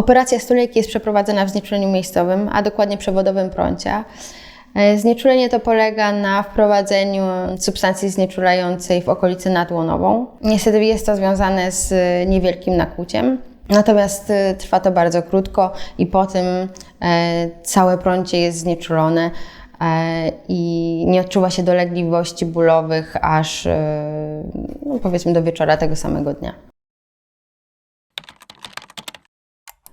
Operacja stulejki jest przeprowadzana w znieczuleniu miejscowym, a dokładnie przewodowym prącia. E, Znieczulenie to polega na wprowadzeniu substancji znieczulającej w okolicy nadłonową. Niestety jest to związane z niewielkim nakłuciem. Natomiast e, trwa to bardzo krótko i po tym e, całe prącie jest znieczulone e, i nie odczuwa się dolegliwości bólowych aż e, no powiedzmy do wieczora tego samego dnia.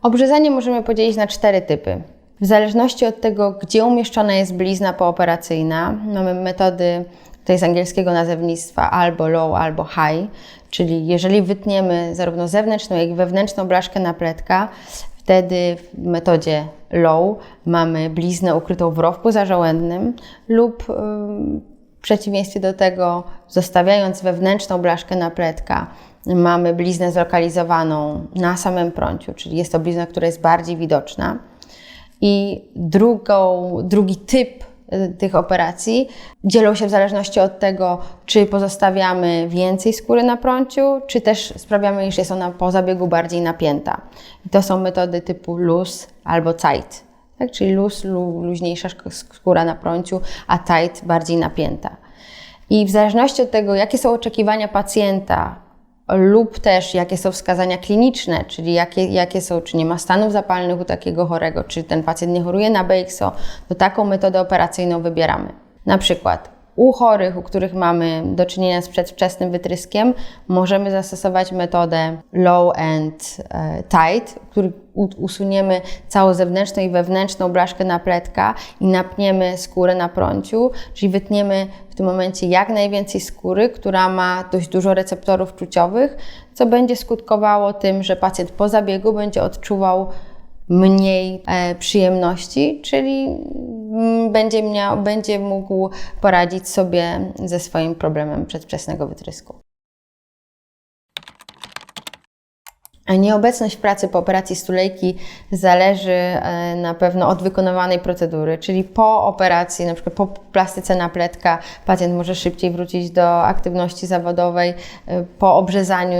Obrzezanie możemy podzielić na cztery typy. W zależności od tego, gdzie umieszczona jest blizna pooperacyjna, mamy metody tutaj z angielskiego nazewnictwa albo low, albo high, czyli jeżeli wytniemy zarówno zewnętrzną, jak i wewnętrzną blaszkę napletka, wtedy w metodzie low mamy bliznę ukrytą w rowku zażołędnym lub ym, w przeciwieństwie do tego, zostawiając wewnętrzną blaszkę napletka, mamy bliznę zlokalizowaną na samym prąciu, czyli jest to blizna, która jest bardziej widoczna. I drugą, drugi typ y, tych operacji dzielą się w zależności od tego, czy pozostawiamy więcej skóry na prąciu, czy też sprawiamy, iż jest ona po zabiegu bardziej napięta. I to są metody typu luz albo tight, tak? czyli luz, lu, luźniejsza skóra na prąciu, a tight bardziej napięta. I w zależności od tego, jakie są oczekiwania pacjenta, lub też jakie są wskazania kliniczne, czyli jakie, jakie są, czy nie ma stanów zapalnych u takiego chorego, czy ten pacjent nie choruje na BXO, to taką metodę operacyjną wybieramy. Na przykład u chorych, u których mamy do czynienia z przedwczesnym wytryskiem, możemy zastosować metodę low and e, tight, w której usuniemy całą zewnętrzną i wewnętrzną blaszkę napletka i napniemy skórę na prąciu, czyli wytniemy w tym momencie jak najwięcej skóry, która ma dość dużo receptorów czuciowych, co będzie skutkowało tym, że pacjent po zabiegu będzie odczuwał mniej e, przyjemności, czyli mm, będzie, miał, będzie mógł poradzić sobie ze swoim problemem przedwczesnego wytrysku. Nieobecność w pracy po operacji stulejki zależy e, na pewno od wykonywanej procedury, czyli po operacji, na przykład po plastyce napletka, pacjent może szybciej wrócić do aktywności zawodowej. E, Po obrzezaniu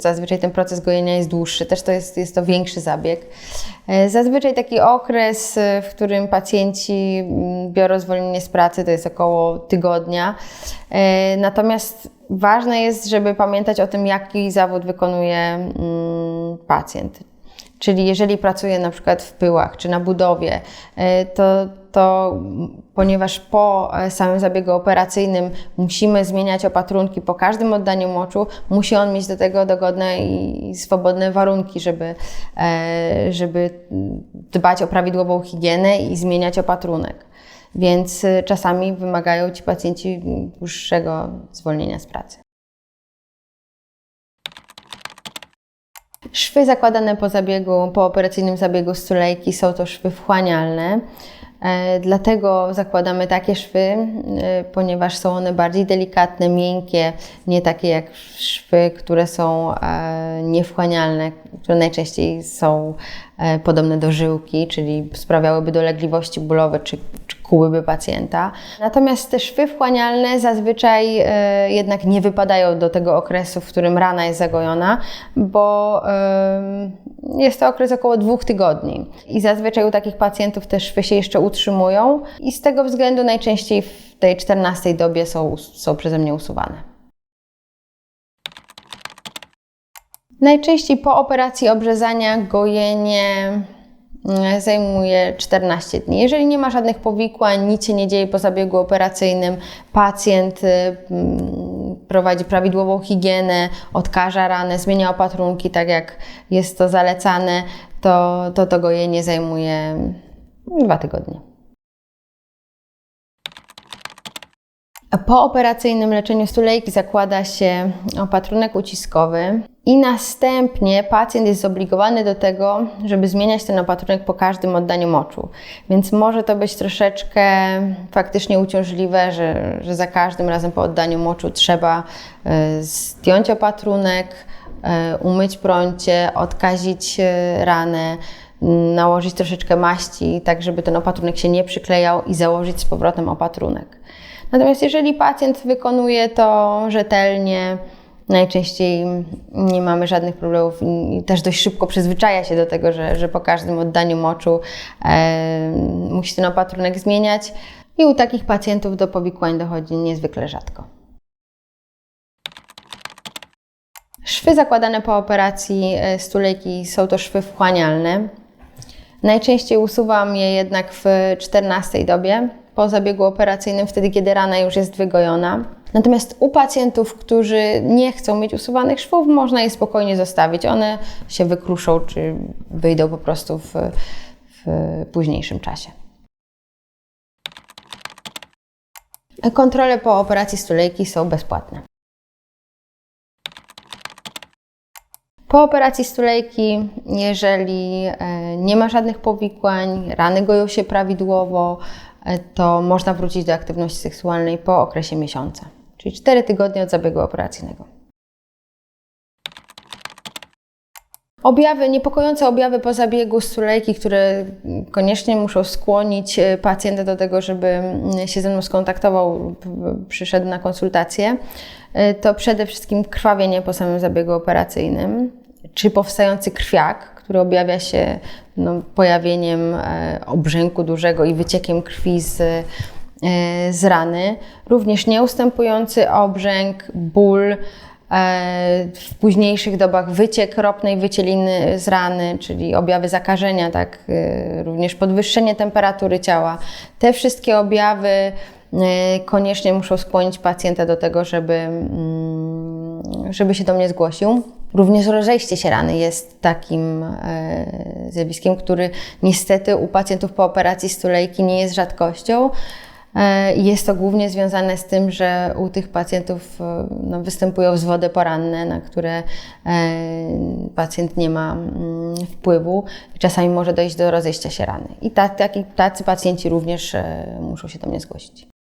zazwyczaj ten proces gojenia jest dłuższy, też to jest, jest to większy zabieg. E, Zazwyczaj taki okres, e, w którym pacjenci mm, biorą zwolnienie z pracy, to jest około tygodnia. E, Natomiast ważne jest, żeby pamiętać o tym, jaki zawód wykonuje mm, pacjent. Czyli jeżeli pracuje na przykład w pyłach czy na budowie, to, to ponieważ po e, samym zabiegu operacyjnym musimy zmieniać opatrunki po każdym oddaniu moczu, musi on mieć do tego dogodne i swobodne warunki, żeby, e, żeby dbać o prawidłową higienę i zmieniać opatrunek. Więc e, czasami wymagają ci pacjenci dłuższego zwolnienia z pracy. Szwy zakładane po zabiegu, po operacyjnym zabiegu stulejki są to szwy wchłanialne. E, Dlatego zakładamy takie szwy, e, ponieważ są one bardziej delikatne, miękkie, nie takie jak szwy, które są e, niewchłanialne, które najczęściej są podobne do żyłki, czyli sprawiałyby dolegliwości bólowe czy, kułyby pacjenta. Natomiast te szwy wchłanialne zazwyczaj e, jednak nie wypadają do tego okresu, w którym rana jest zagojona, bo jest to okres około dwóch tygodni. I zazwyczaj u takich pacjentów te szwy się jeszcze utrzymują i z tego względu najczęściej w tej 14 dobie są, są przeze mnie usuwane. Najczęściej po operacji obrzezania gojenie zajmuje 14 dni. Jeżeli nie ma żadnych powikłań, nic się nie dzieje po zabiegu operacyjnym, pacjent y, mm, prowadzi prawidłową higienę, odkaża ranę, zmienia opatrunki tak jak jest to zalecane, to to, to gojenie zajmuje dwa tygodnie. Po operacyjnym leczeniu stulejki zakłada się opatrunek uciskowy i następnie pacjent jest zobligowany do tego, żeby zmieniać ten opatrunek po każdym oddaniu moczu. Więc może to być troszeczkę faktycznie uciążliwe, że, że za każdym razem po oddaniu moczu trzeba e, zdjąć opatrunek, e, umyć prącie, odkazić e, ranę, nałożyć troszeczkę maści, tak żeby ten opatrunek się nie przyklejał i założyć z powrotem opatrunek. Natomiast jeżeli pacjent wykonuje to rzetelnie, Najczęściej nie mamy żadnych problemów i też dość szybko przyzwyczaja się do tego, że, że po każdym oddaniu moczu e, musi ten opatrunek zmieniać. I u takich pacjentów do powikłań dochodzi niezwykle rzadko. Szwy zakładane po operacji e, stulejki są to szwy wchłanialne. Najczęściej usuwam je jednak w 14 dobie po zabiegu operacyjnym, wtedy kiedy rana już jest wygojona. Natomiast u pacjentów, którzy nie chcą mieć usuwanych szwów, można je spokojnie zostawić. One się wykruszą czy wyjdą po prostu w, w późniejszym czasie. Kontrole po operacji stulejki są bezpłatne. Po operacji stulejki, jeżeli e, nie ma żadnych powikłań, rany goją się prawidłowo, to można wrócić do aktywności seksualnej po okresie miesiąca, czyli 4 tygodnie od zabiegu operacyjnego. Objawy, niepokojące objawy po zabiegu stulejki, które koniecznie muszą skłonić e, pacjenta do tego, żeby mm, się ze mną skontaktował, przyszedł na konsultację, e, to przede wszystkim krwawienie po samym zabiegu operacyjnym, czy powstający krwiak, który objawia się no, pojawieniem e, obrzęku dużego i wyciekiem krwi z, z rany, również nieustępujący obrzęk, ból, w późniejszych dobach wyciek ropnej wycieliny z rany, czyli objawy zakażenia, tak, również podwyższenie temperatury ciała. Te wszystkie objawy koniecznie muszą skłonić pacjenta do tego, żeby, mm, żeby się do mnie zgłosił. Również rozejście się rany jest takim zjawiskiem, który niestety u pacjentów po operacji stulejki nie jest rzadkością. Jest to głównie związane z tym, że u tych pacjentów no, występują wzwody poranne, na które pacjent nie ma wpływu i czasami może dojść do rozejścia się rany. I tacy, tacy pacjenci również muszą się do mnie zgłosić.